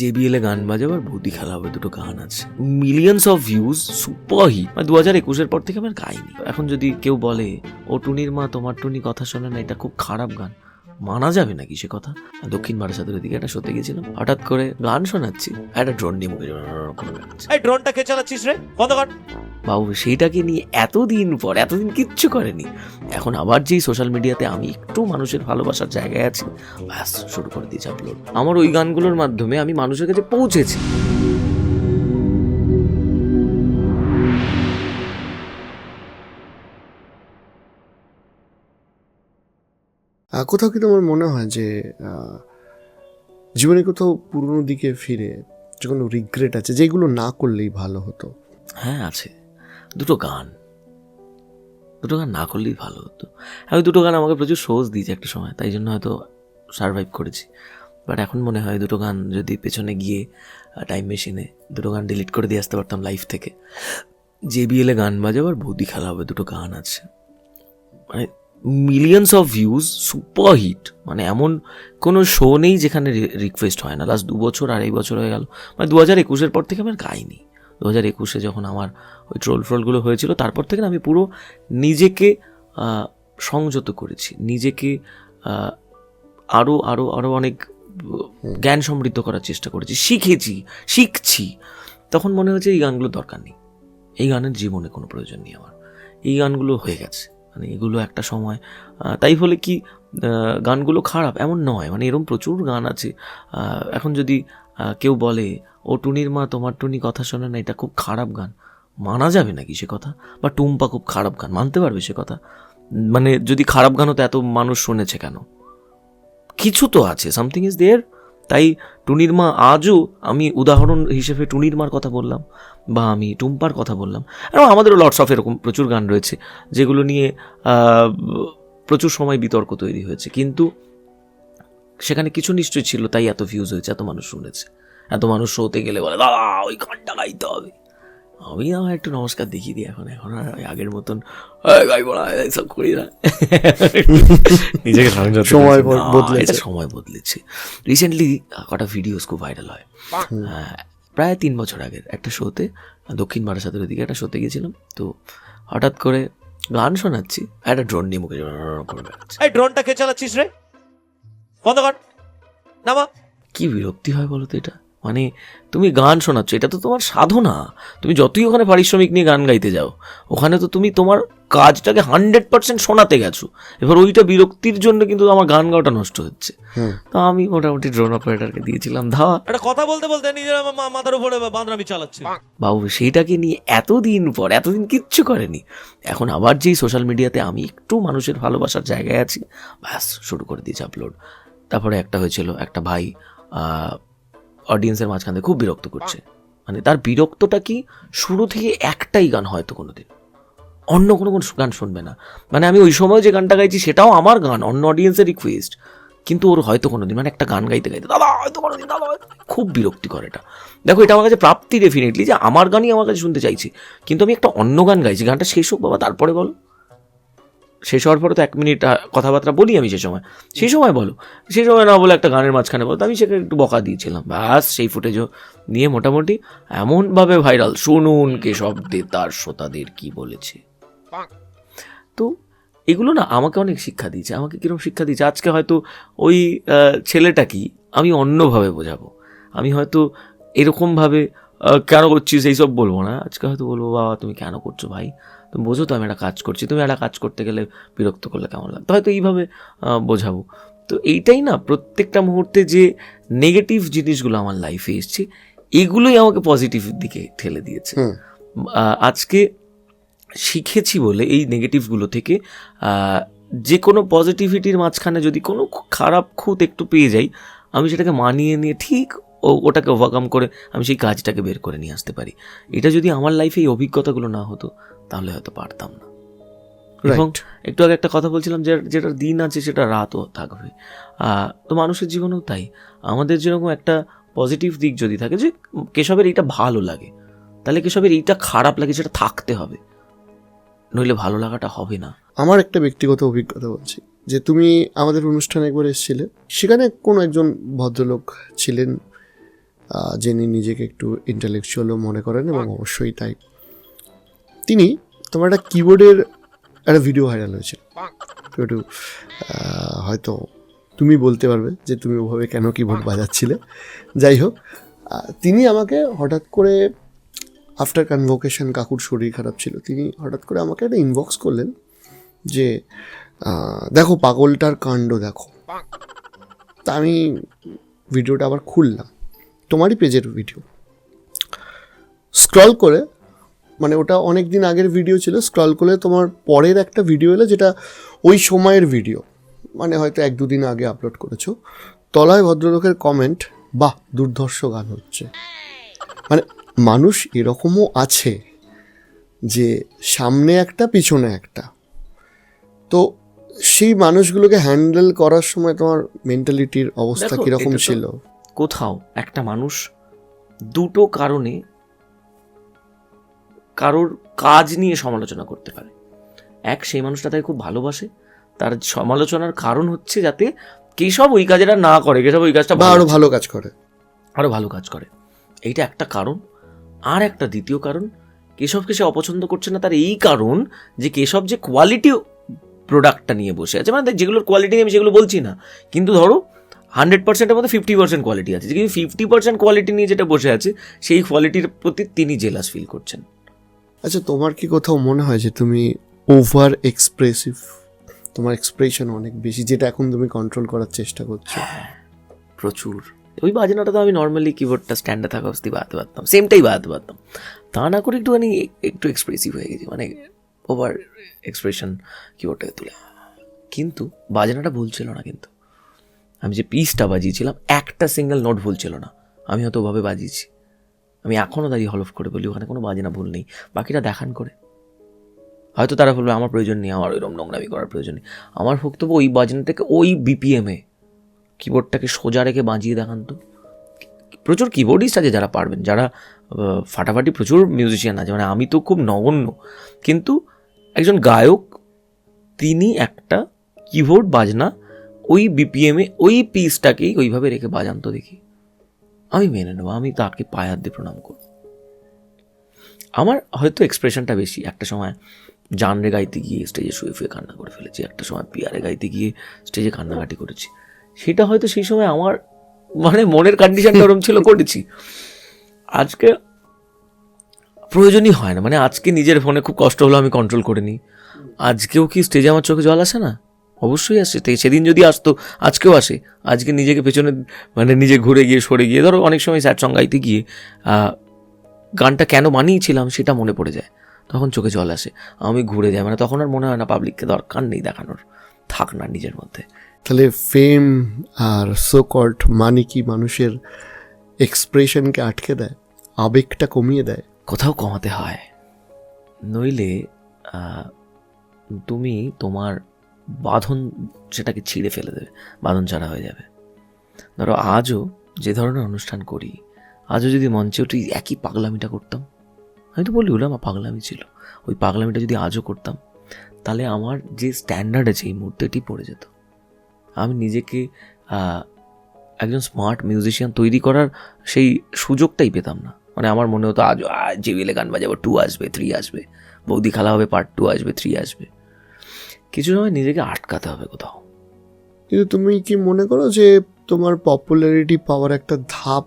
JBL গান বাজাবার বৌদি খেলা হবে, দুটো গান আছে। Millions of views super hit মানে দু হাজার একুশের পর থেকে আমার গাইনি। এখন যদি কেউ বলে, ও টুনির মা, তোমার টুনি কথা শোনে না, এটা খুব খারাপ গান। মানা যাবে নাকি সে কথা? দক্ষিণ বারাসাতের দিকে একটা শোতে গেছিলাম হঠাৎ করে গান শোনাচ্ছি একটা ড্রোন নিয়ে মুখে এই ড্রোনটা কে চালাচ্ছিস রে? বন্ধ কর। বাবু সেইটাকে নিয়ে এতদিন পর এতদিন কিচ্ছু করেনি। এখন আবার যেই সোশ্যাল মিডিয়াতে আমি একটু মানুষের ভালোবাসার জায়গায় আছি ব্যাস শুরু করে দিয়েছি আপলোড আমার ওই গানগুলোর মাধ্যমে আমি মানুষের কাছে পৌঁছেছি। কোথাও কি তোমার মনে হয় যে জীবনে কোথাও পুরনো দিকে ফিরে যে কোনো রিগ্রেট আছে, যেগুলো না করলেই ভালো হতো। হ্যাঁ আছে। দুটো গান। দুটো গান না করলেই ভালো হতো। আমি দুটো গান আমাকে প্রচুর সোজ দিয়েছে একটা সময়, তাই জন্য হয়তো সার্ভাইভ করেছি। বাট এখন মনে হয় দুটো গান যদি পেছনে গিয়ে টাইম মেশিনে দুটো গান ডিলিট করে দিয়ে আসতে পারতাম লাইফ থেকে। জেবিএল গান বাজাবার ভূতি খেলা হবে, দুটো গান আছে। মানে millions of views super hit মানে এমন কোনো শো নেই যেখানে রিকোয়েস্ট হয় না। লাস্ট দু বছর আড়াই বছর হয়ে গেল। মানে দু হাজার একুশের পর থেকে আমার গাইনি। দু হাজার একুশে যখন আমার ওই ট্রোল ফ্রোলগুলো হয়েছিল, তারপর থেকে আমি পুরো নিজেকে সংযত করেছি। নিজেকে আরও আরও আরও অনেক জ্ঞান সমৃদ্ধ করার চেষ্টা করেছি। শিখেছি, শিখছি। তখন মনে হচ্ছে এই গানগুলো দরকার নেই। এই গানের জীবনে কোনো প্রয়োজন নেই আমার। এই গানগুলো হয়ে গেছে। মানে এগুলো একটা সময়। তাই বলে কি গানগুলো খারাপ? এমন নয় মানে এরকম প্রচুর গান আছে। এখন যদি কেউ বলে, ও টুনির মা, তোমার টুনি কথা শোনে না, এটা খুব খারাপ গান। মানা যাবে নাকি সে কথা? বা টুম্পা খুব খারাপ গান, মানতে পারবে সে কথা? মানে যদি খারাপ গান হতো এত মানুষ শুনেছে কেন? কিছু তো আছে সামথিং ইজ দেয়ার তাই টুনির মা আজও আমি উদাহরণ হিসেবে টুনির মার কথা বললাম বা আমি টুম্পার কথা বললাম। এবং আমাদেরও লর্ডস অফ এরকম প্রচুর গান রয়েছে, যেগুলো নিয়ে প্রচুর সময় বিতর্ক তৈরি হয়েছে। কিন্তু সেখানে কিছু নিশ্চয়ই ছিল, তাই এত ভিউজ হয়েছে, এত মানুষ শুনেছে। এত মানুষ শোতে গেলে বলে, দাদা ওই গানটা গাইতে হবে। আমি আমার একটু নমস্কার দেখিয়ে দিই এখন এখন আর ওই আগের মতন "এই গাইবো করি না। নিজেকে সময় করেছি। বদ- বদলেছে। এটা সময় বদলেছে। রিসেন্টলি কটা ভিডিওস খুব ভাইরাল হয়। হ্যাঁ, প্রায় তিন বছর আগের একটা শোতে দক্ষিণ বারাসাতের দিকে একটা শোতে গেছিলাম তো হঠাৎ করে গান শোনাচ্ছি একটা ড্রোন নিয়ে মুখে এই ড্রোনটা কে চালাচ্ছিস রে? বন্ধ কর নামা। কি বিরক্তি হয় বলো তো এটা? মানে তুমি গান শোনাচ্ছ এটা তো তোমার সাধনা। তুমি যতই ওখানে পারিশ্রমিক নিয়ে গান গাইতে যাও ওখানে তো তুমি তোমার কাজটাকে হান্ড্রেড পার্সেন্ট শোনাতে গেছো। এবার ওইটা বিরক্তির জন্য কিন্তু আমার গান গাওয়াটা নষ্ট হচ্ছে। তো আমি মোটামুটি ড্রোন অপারেটারকে দিয়েছিলাম ধাওয়া একটা কথা বলতে বলতে নিজের মাথার উপরে বাঁধরামি চালাচ্ছে। বাবু সেইটাকে নিয়ে এতদিন পর এতদিন কিচ্ছু করেনি। এখন আবার যেই সোশ্যাল মিডিয়াতে আমি একটু মানুষের ভালোবাসার জায়গায় আছি ব্যাস শুরু করে দিয়েছি আপলোড তারপরে একটা হয়েছিল একটা ভাই অডিয়েন্সের মাঝখান থেকে খুব বিরক্ত করছে। মানে তার বিরক্তটা কি? শুরু থেকে একটাই গান হয়তো কোনো দিন অন্য কোনো কোনো গান শুনবে না। মানে আমি ওই সময় যে গানটা গাইছি, সেটাও আমার গান, অন্য অডিয়েন্সের রিকোয়েস্ট কিন্তু ওর হয়তো কোনো দিন মানে একটা গান গাইতে গাইতে, দাদা, হয়তো কোনোদিন, দাদা, হয়তো-" খুব বিরক্তিকর এটা। দেখো, এটা আমার কাছে প্রাপ্তি ডেফিনেটলি যে আমার গানই আমার কাছে শুনতে চাইছি। কিন্তু আমি একটা অন্য গান গাইছি, গানটা শেষ হোক বাবা, তারপরে বলো। শেষ হওয়ার পরে তো এক মিনিট কথাবার্তা বলি আমি সে সময়। সেই সময় বলো। সেই সময় না বলে একটা গানের মাঝখানে বলো। আমি সেখানে একটু বকা দিয়েছিলাম। ব্যাস, সেই ফুটেজও নিয়ে মোটামুটি এমনভাবে ভাইরাল শুনুন কে শব্দে তার শ্রোতাদের কি বলেছে। তো এগুলো না আমাকে অনেক শিক্ষা দিয়েছে। আমাকে কীরকম শিক্ষা দিয়েছে? আজকে হয়তো ওই ছেলেটা কি আমি অন্যভাবে বোঝাবো। আমি হয়তো এরকমভাবে কেন করছিস, এইসব বলব না। আজকে হয়তো বলব, বাবা, তুমি কেন করছ ভাই? তুমি বোঝো তো আমি একটা কাজ করছি। তুমি একটা কাজ করতে গেলে বিরক্ত করলে কেমন লাগতো হয়তো এইভাবে বোঝাবো। তো এইটাই না প্রত্যেকটা মুহূর্তে যে নেগেটিভ জিনিসগুলো আমার লাইফে এসছে এগুলোই আমাকে পজিটিভ দিকে ঠেলে দিয়েছে। আজকে শিখেছি বলে এই নেগেটিভগুলো থেকে যে কোনো পজিটিভিটির মাঝখানে যদি কোনো খারাপ খুঁত একটু পেয়ে যাই আমি সেটাকে মানিয়ে নিয়ে ঠিক ও ওটাকে ওভারকাম করে আমি সেই কাজটাকে বের করে নিয়ে আসতে পারি। এটা যদি আমার লাইফে এই অভিজ্ঞতাগুলো না হতো তাহলে হয়তো পারতাম না। এবং একটু আগে একটা কথা বলছিলাম যে যেটা দিন আছে সেটা রাতও থাকবে। আহ, তো মানুষের জীবনেও তাই। আমাদের যেরকম একটা পজিটিভ দিক যদি থাকে যে কেশবের এইটা ভালো লাগে তাহলে কেশবের এইটা খারাপ লাগে সেটা থাকতে হবে। নইলে ভালো লাগাটা হবে না। আমার একটা ব্যক্তিগত অভিজ্ঞতা বলছি যে তুমি আমাদের অনুষ্ঠানে একবার এসেছিলে সেখানে কোনো একজন ভদ্রলোক ছিলেন যিনি নিজেকে একটু ইন্টালেকচুয়ালও মনে করেন এবং অবশ্যই তাই। তিনি তোমার একটা কিবোর্ডের একটা ভিডিও ভাইরাল হয়েছে। একটু হয়তো তুমি বলতে পারবে যে তুমি ওভাবে কেন কিবোর্ড বাজাচ্ছিলে। যাই হোক তিনি আমাকে হঠাৎ করে আফটার কনভোকেশন কাকুর শরীর খারাপ ছিল, তিনি হঠাৎ করে আমাকে একটা ইনবক্স করলেন যে দেখো পাগলটার কাণ্ড দেখো। তা আমি ভিডিওটা আবার খুললাম, তোমারই পেজের ভিডিও স্ক্রল করে মানে ওটা অনেক দিন আগের ভিডিও ছিল স্ক্রল করে তোমার পরের একটা ভিডিও এলো যেটা ওই সময়ের ভিডিও মানে হয়তো এক দুদিন আগে আপলোড করেছ। তলায় ভদ্রলোকের কমেন্ট বাহ দুর্ধর্ষ গান হচ্ছে। মানে মানুষ এরকমও আছে যে সামনে একটা পিছনে একটা। তো সেই মানুষগুলোকে হ্যান্ডেল করার সময় তোমার মেন্টালিটির অবস্থা কীরকম ছিল? কোথাও একটা মানুষ দুটো কারণে কারোর কাজ নিয়ে সমালোচনা করতে পারে। এক সেই মানুষটা তাকে খুব ভালোবাসে। তার সমালোচনার কারণ হচ্ছে যাতে কেশব ওই কাজটা না করে কেশব ওই কাজটা বা ভালো আরও ভালো কাজ করে। আরও ভালো কাজ করে। এইটা একটা কারণ। আর একটা দ্বিতীয় কারণ কেশবকে সে অপছন্দ করছে না তার এই কারণ যে কেশব যে কোয়ালিটি প্রোডাক্টটা নিয়ে বসে আছে। মানে যেগুলোর কোয়ালিটি আমি সেগুলো বলছি না। কিন্তু ধরো হান্ড্রেড পার্সেন্টের মধ্যে ফিফটি পার্সেন্ট কোয়ালিটি আছে। কিন্তু ফিফটি পার্সেন্ট কোয়ালিটি নিয়ে যেটা বসে আছে সেই কোয়ালিটির প্রতি তিনি জেলাস ফিল করছেন। আচ্ছা তোমার কি কোথাও মনে হয় যে তুমি ওভার এক্সপ্রেসিভ তোমার এক্সপ্রেশন অনেক বেশি, যেটা এখন তুমি কন্ট্রোল করার চেষ্টা করছ। প্রচুর। ওই বাজনাটা তো আমি নর্মালি কিবোর্ডটা স্ট্যান্ডে থাকা অবস্থি বাজাতে পারতাম সেমটাই বাজাতে পারতাম। তা না করে একটুখানি একটু এক্সপ্রেসিভ হয়ে গেছি মানে ওভার এক্সপ্রেশন কিবোর্ডটাকে তুলে। কিন্তু বাজনাটা ভুল ছিল না কিন্তু। আমি যে পিসটা বাজিয়েছিলাম, একটা সিঙ্গেল নোট ভুল ছিল না। আমি হয়তো ওভাবে বাজিয়েছি। আমি এখনও দাঁড়িয়ে হলফ করে বলি, ওখানে কোনো বাজনা ভুল নেই। বাকিটা দেখান করে। হয়তো তারা বলবে, আমার প্রয়োজন নেই, আমার ওইরকম নোংরামি করার প্রয়োজন নেই। আমার বক্তব্য ওই বাজনা থেকে ওই বিপিএমে কিবোর্ডটাকে সোজা রেখে বাজিয়ে দেখান তো। প্রচুর কিবোর্ডিস্ট আছে যারা পারবেন, যারা ফাটাফাটি প্রচুর মিউজিশিয়ান আছে। মানে আমি তো খুব নগণ্য। কিন্তু একজন গায়ক, তিনি একটা কিবোর্ড বাজনা ওই বিপিএমে ওই পিসটাকেই ওইভাবে রেখে বাজান তো দেখি। আমি মেনে নেব, আমি তাকে পায়ে হাত দিয়ে প্রণাম করব। আমার হয়তো এক্সপ্রেশনটা বেশি। একটা সময় জানরে গাইতে গিয়ে স্টেজে শুয়ে শুয়ে কান্না করে ফেলেছি, একটা সময় পিয়ারে গাইতে গিয়ে স্টেজে কান্নাকাটি করেছি। সেটা হয়তো সেই সময় আমার মানে মনের কন্ডিশনটা ওরম ছিল, করেছি। আজকে প্রয়োজনই হয় না। মানে আজকে নিজের ফোনে খুব কষ্ট হলো, আমি কন্ট্রোল করে নিই। আজকেও কি স্টেজে আমার চোখে জল আসে না? অবশ্যই আসে। তাই সেদিন যদি আসতো আজকেও আসে। আজকে নিজেকে পেছনে মানে নিজে ঘুরে গিয়ে সরে গিয়ে ধরো অনেক সময় স্যাড সং গাইতে গিয়ে গানটা কেন বানিয়েছিলাম সেটা মনে পড়ে যায়। তখন চোখে জল আসে। আমি ঘুরে যাই মানে তখন আর মনে হয় না পাবলিককে দরকার নেই দেখানোর। থাক না নিজের মধ্যে। তাহলে ফেম আর সো কল্ড মানি কি মানুষের এক্সপ্রেশনকে আটকে দেয়? আবেগটা কমিয়ে দেয়? কোথাও কমাতে হয়। নইলে তুমি তোমার বাঁধন সেটাকে ছিঁড়ে ফেলে দেবে, বাঁধন ছাড়া হয়ে যাবে। ধরো আজও যে ধরনের অনুষ্ঠান করি, আজও যদি মঞ্চে উঠে একই পাগলামিটা করতাম, আমি তো বলি ওটা আমার পাগলামি ছিল, ওই পাগলামিটা যদি আজও করতাম, তাহলে আমার যে স্ট্যান্ডার্ড আছে এই মুহূর্তে এটি পড়ে যেত। আমি নিজেকে একজন স্মার্ট মিউজিশিয়ান তৈরি করার সেই সুযোগটাই পেতাম না। মানে আমার মনে হতো আজ জেবিএলে গান বাজাবো টু আসবে থ্রি আসবে, বৌদি খেলা হবে পার্ট টু আসবে থ্রি আসবে। কিছু সময় নিজেকে আটকাতে হবে কোথাও। কিন্তু তুমি কি মনে করো যে তোমার পপুলারিটি পাওয়ার একটা ধাপ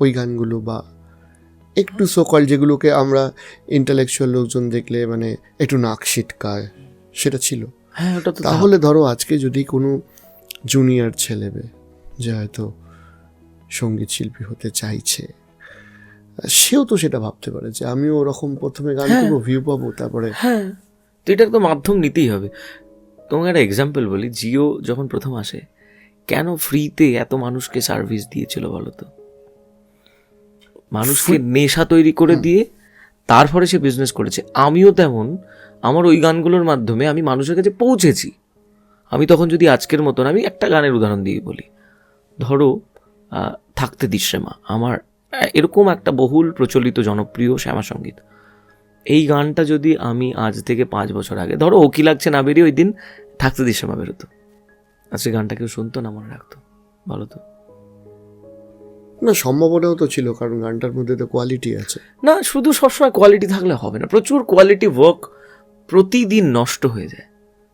ওই গানগুলো বা একটু সকল যেগুলোকে আমরা ইন্টালেকচুয়াল লোকজন দেখলে মানে একটু নাক সিটকায় সেটা ছিল? হ্যাঁ ওটা তো তাহলে ধরো আজকে যদি কোনো জুনিয়র ছেলেবে যে হয়তো সংগীত শিল্পী হতে চাইছে সেও তো সেটা ভাবতে পারে যে আমিও ওরকম প্রথমে গান হ্যাঁ। করব ভিউ পাবো তারপরে হ্যাঁ। তো এটার তো মাধ্যম নিতেই হবে। তোমাকে একটা এক্সাম্পল বলি জিও যখন প্রথম আসে কেন ফ্রিতে এত মানুষকে সার্ভিস দিয়েছিল বলো তো? মানুষকে নেশা তৈরি করে দিয়ে তারপরে সে বিজনেস করেছে। আমিও তেমন আমার ওই গানগুলোর মাধ্যমে আমি মানুষের কাছে পৌঁছেছি। আমি তখন যদি আজকের মতন আমি একটা গানের উদাহরণ দিয়ে বলি। ধরো থাকতে থাকতে দৃশ্যমা আমার এরকম একটা বহুল প্রচলিত জনপ্রিয় শ্যামা সংগীত এই গানটা যদি আমি আজ থেকে পাঁচ বছর আগে ধরো ওকি লাগছে না বেরিয়ে ওই দিন থাকতে দৃশ্যমা বেরোতো। আজকে গানটা কেউ শুনতো না মনে রাখতো? বলো তো। না সম্ভাবনাও তো ছিল কারণ গানটার মধ্যে তো কোয়ালিটি আছে। না শুধু সবসময় কোয়ালিটি থাকলে হবে না প্রচুর কোয়ালিটি ওয়ার্ক প্রতিদিন নষ্ট হয়ে যায়।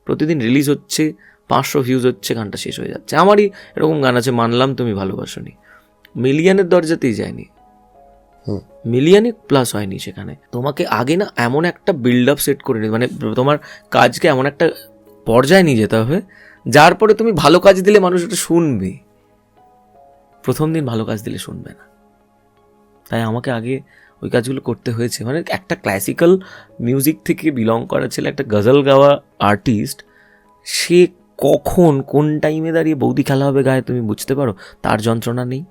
প্রতিদিন রিলিজ হচ্ছে পাঁচশো ভিউজ হচ্ছে গানটা শেষ হয়ে যাচ্ছে। আমারই এরকম গান আছে মানলাম তুমি ভালোবাসনি। মিলিয়নের দরজাতেই যায়নি। মিলিয়নে প্লাস হয়নি সেখানে। তোমাকে আগে না এমন একটা বিল্ড আপ সেট করে নিতে মানে তোমার কাজকে এমন একটা পর্যায়ে নিয়ে যেতে হবে, যার পরে তুমি ভালো কাজ দিলে মানুষ এটা শুনবে। প্রথম দিন ভালো কাজ দিলে শুনবে না। তাই আমাকে আগে ওই কাজগুলো করতে হয়েছে। মানে একটা ক্লাসিক্যাল মিউজিক থেকে বিলং করা ছেলে, একটা গজল গাওয়া আর্টিস্ট সে কখন, কোন টাইমে দাঁড়িয়ে বৌদি খেলা হবে গায়ে তুমি বুঝতে পারো? তার যন্ত্রণা নেই।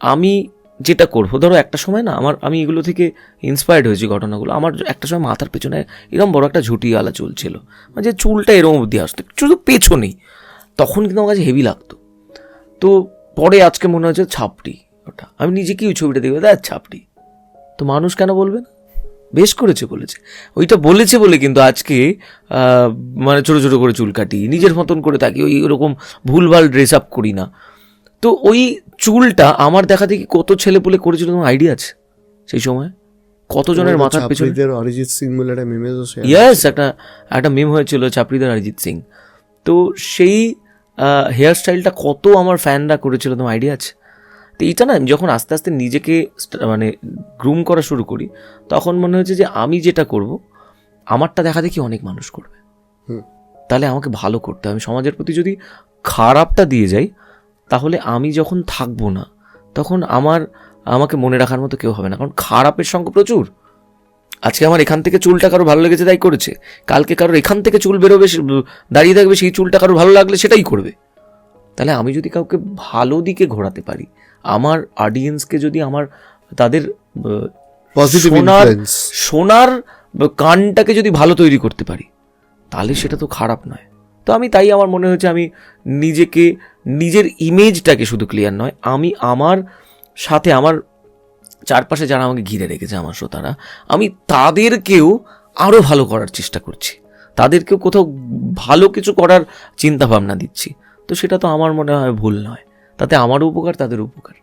আমি যেটা করব। ধরো একটা সময় না আমার, আমি এগুলো থেকে ইন্সপায়ার্ড হয়েছি ঘটনাগুলো। আমার একটা সময় মাথার পেছনে এরকম বড় একটা ঝুটিওয়ালা চুল ছিল মানে যে চুলটা এরকম অবধি আসতো শুধু পেছনেই। তখন কিন্তু আমার কাছে হেভি লাগতো। তো পরে আজকে মনে হচ্ছে ছাপড়ি ওটা। আমি নিজেকেই ওই ছবিটা দেখব? দেখ ছাপড়ি তো মানুষ কেন বলবে না? বেশ করেছে বলেছে। ওইটা বলেছে বলে কিন্তু আজকে মানে ছোটো ছোটো করে চুল কাটি। নিজের মতন করে থাকি ওই ওরকম ভুলভাল ড্রেস আপ করি না। তো ওই চুলটা আমার দেখা দেখি কত ছেলে পুলে করেছিল তোমার আইডিয়া আছে সেই সময়? কতজনের মাথার পেছনে? অরিজিৎ সিং বলে একটা মিমেজও ইয়েস একটা একটা মিম হয়েছিল চাপড়িদার অরিজিৎ সিং। তো সেই হেয়ার স্টাইলটা কত আমার ফ্যানরা করেছিল তোমার আইডিয়া আছে? তো এইটা না যখন আস্তে আস্তে নিজেকে মানে গ্রুম করা শুরু করি তখন মনে হচ্ছে যে আমি যেটা করব আমারটা দেখা দেখি অনেক মানুষ করবে। হুম। তাহলে আমাকে ভালো করতে হবে। আমি সমাজের প্রতি যদি খারাপটা দিয়ে যাই তাহলে আমি যখন থাকব না তখন আমার আমাকে মনে রাখার মতো কেউ হবে না। কারণ খারাপের সংখ্যা প্রচুর। আজকে আমার এখান থেকে চুলটা কারও ভালো লেগেছে তাই করেছে। কালকে কারোর এখান থেকে চুল বেরোবে দাঁড়িয়ে থাকবে সেই চুলটা কারোর ভালো লাগলে সেটাই করবে। তাহলে আমি যদি কাউকে ভালো দিকে ঘোরাতে পারি আমার অডিয়েন্সকে যদি আমার তাদের পজিটিভ শোনার কানটাকে যদি ভালো তৈরি করতে পারি তাহলে সেটা তো খারাপ নয়। তো আমি তাই আমার মনে হয়েছে আমি নিজেকে, নিজের ইমেজটাকে শুধু ক্লিয়ার নয়, আমি আমার সাথে আমার চারপাশে যারা আমাকে ঘিরে রেখেছে আমার শ্রোতারা, আমি তাদেরকেও আরও ভালো করার চেষ্টা করছি। তাদেরকেও কোথাও ভালো কিছু করার চিন্তাভাবনা দিচ্ছি। তো সেটা তো আমার মনে হয় ভুল নয়। তাতে আমারও উপকার তাদের উপকার।